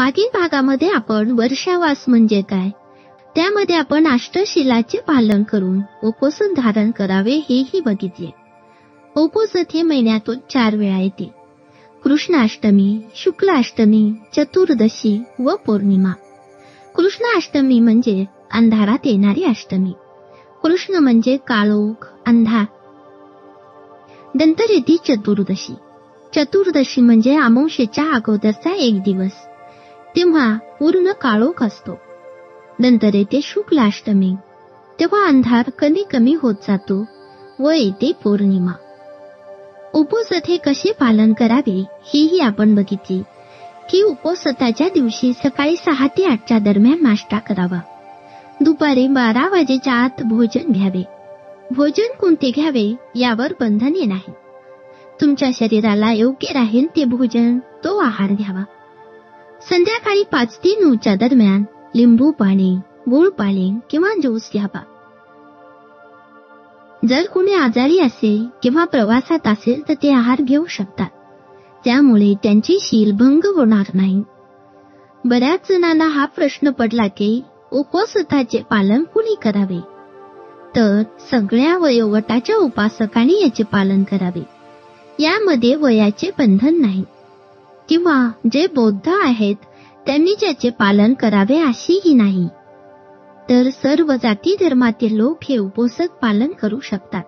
मागील भागामध्ये आपण वर्षावास म्हणजे काय? त्यामध्ये आपण अष्टशिलाचे पालन करून उपोषण धारण करावे हेही बघितले. उपोषण हे महिन्यातून चार वेळा येते. कृष्णाष्टमी शुक्लाष्टमी चतुर्दशी व पौर्णिमा. कृष्णाष्टमी म्हणजे अंधारात येणारी अष्टमी. कृष्ण म्हणजे काळोख अंधार. नंतर येते चतुर्दशी. चतुर्दशी म्हणजे अमावशेच्या अगोदरचा एक दिवस. तेव्हा पूर्ण काळोख असतो. नंतर येते शुक्लाष्टमी. तेव्हा अंधार कमी कमी होत जातो व येते पौर्णिमा. उपोसत हे कसे पालन करावे हेही आपण बघितले. की उपोसताच्या दिवशी सकाळी सहा ते आठच्या दरम्यान नाश्ता करावा. दुपारी बारा वाजेच्या आत भोजन घ्यावे. भोजन कोणते घ्यावे यावर बंधने नाही. तुमच्या शरीराला योग्य राहील ते भोजन तो आहार घ्यावा. संध्याकाळी पाच ते नऊच्या दरम्यान लिंबू पाणी गुळ पाणी किंवा ज्यूस घ्यावा. जर कोणी आजारी असेल किंवा प्रवासात असेल तर ते आहार घेऊ शकतात. त्यामुळे त्यांची शीलभंग होणार नाही. बऱ्याच जणांना हा प्रश्न पडला की उपवासताचे पालन कुणी करावे? तर सगळ्या वयोगटाच्या उपासकांनी याचे पालन करावे. यामध्ये वयाचे बंधन नाही. किंवा जे बौद्ध आहेत त्यांनी ज्याचे पालन करावे अशीही नाही. तर सर्व जाती धर्मातील लोक हे उपोषक पालन करू शकतात.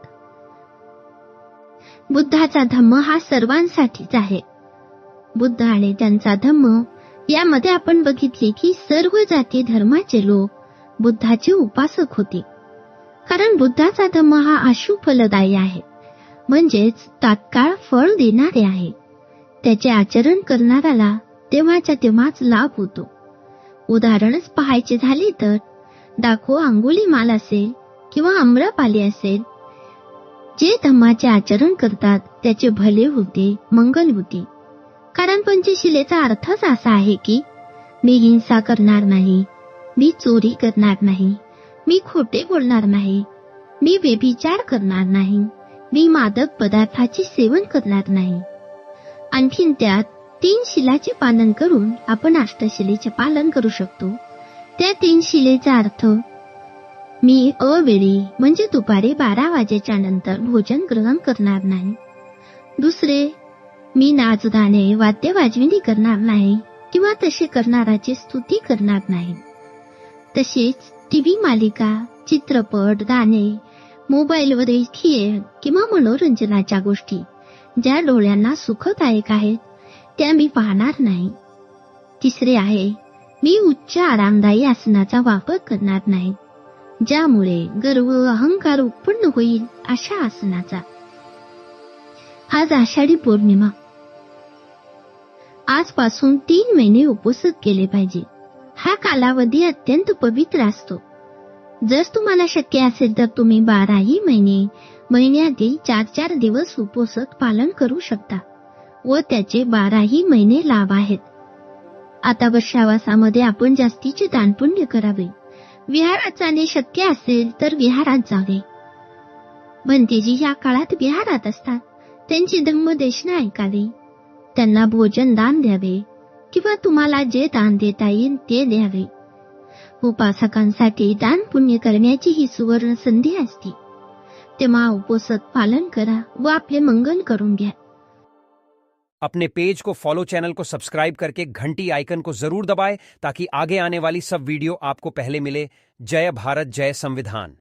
बुद्धाचा धम्म हा सर्वांसाठीच आहे. बुद्ध आणि त्यांचा धम्म यामध्ये आपण बघितले की सर्व जाती धर्माचे लोक बुद्धाचे उपासक होते. कारण बुद्धाचा धम्म हा अशुफलदायी आहे. म्हणजेच तात्काळ फळ देणारे आहे. त्याचे आचरण करणाऱ्याला तेव्हाच्या तेव्हाच लाभ होतो. उदाहरणच पाहायचे झाले तर दाखो अंगुली माल असेल किंवा आम्रपाली असेल जे धम्माचे आचरण करतात त्याचे भले होते मंगल होते. कारण पंचशिलेचा अर्थच असा आहे की मी हिंसा करणार नाही मी चोरी करणार नाही मी खोटे बोलणार नाही मी व्यभिचार करणार नाही मी मादक पदार्थाचे सेवन करणार नाही. आणखीन त्यात तीन शिलाचे पालन करून आपण अष्टशिलेचे पालन करू शकतो. त्या तीन शिलेचा अर्थ मी अवेळी म्हणजे दुपारी बारा वाजेच्या नंतर भोजन ग्रहण करणार नाही. दुसरे मी नाचगाणे वाद्य वाजविणी करणार नाही किंवा तसे करणाराची स्तुती करणार नाही. तसेच टीव्ही मालिका चित्रपट गाणे मोबाईलवरील खेळ किंवा मनोरंजनाच्या गोष्टी ज्या डोळ्यांना सुखदायक आहेत त्या मी पाहणार नाही. तिसरे आहे मी उच्च आरामदायी आसनाचा वापर करणार नाही ज्यामुळे गर्व अहंकार उत्पन्न होईल अशा आसनाचा. आज आषाढी पौर्णिमा. आजपासून तीन महिने उपसत केले पाहिजे. हा कालावधी अत्यंत पवित्र असतो. जर तुम्हाला शक्य असेल तर तुम्ही बाराही महिने महिन्यातील चार चार दिवस उपोषक पालन करू शकता व त्याचे बाराही महिने लाभ आहेत. आता वर्षावासामध्ये आपण जास्तीचे दानपुण्य करावे. विहारात जाणे शक्य असेल तर विहारात जावे. भंतेजी या काळात विहारात असतात. त्यांची धम्मदेशना ऐकावी. त्यांना भोजन दान द्यावे किंवा तुम्हाला जे दान देता येईल ते द्यावे. उपासकांसाठी दान पुण्य करण्याची ही सुवर्ण संधी असते. तेव्हा उपोसत पालन करा व आपले मंगल करून घ्या. अपने पेज को फॉलो चैनल को सब्सक्राइब करके घंटी आइकन को ज़रूर दबाएँ ताकि आगे आने वाली सब वीडियो आपको पहले मिले। जय भारत, जय संविधान।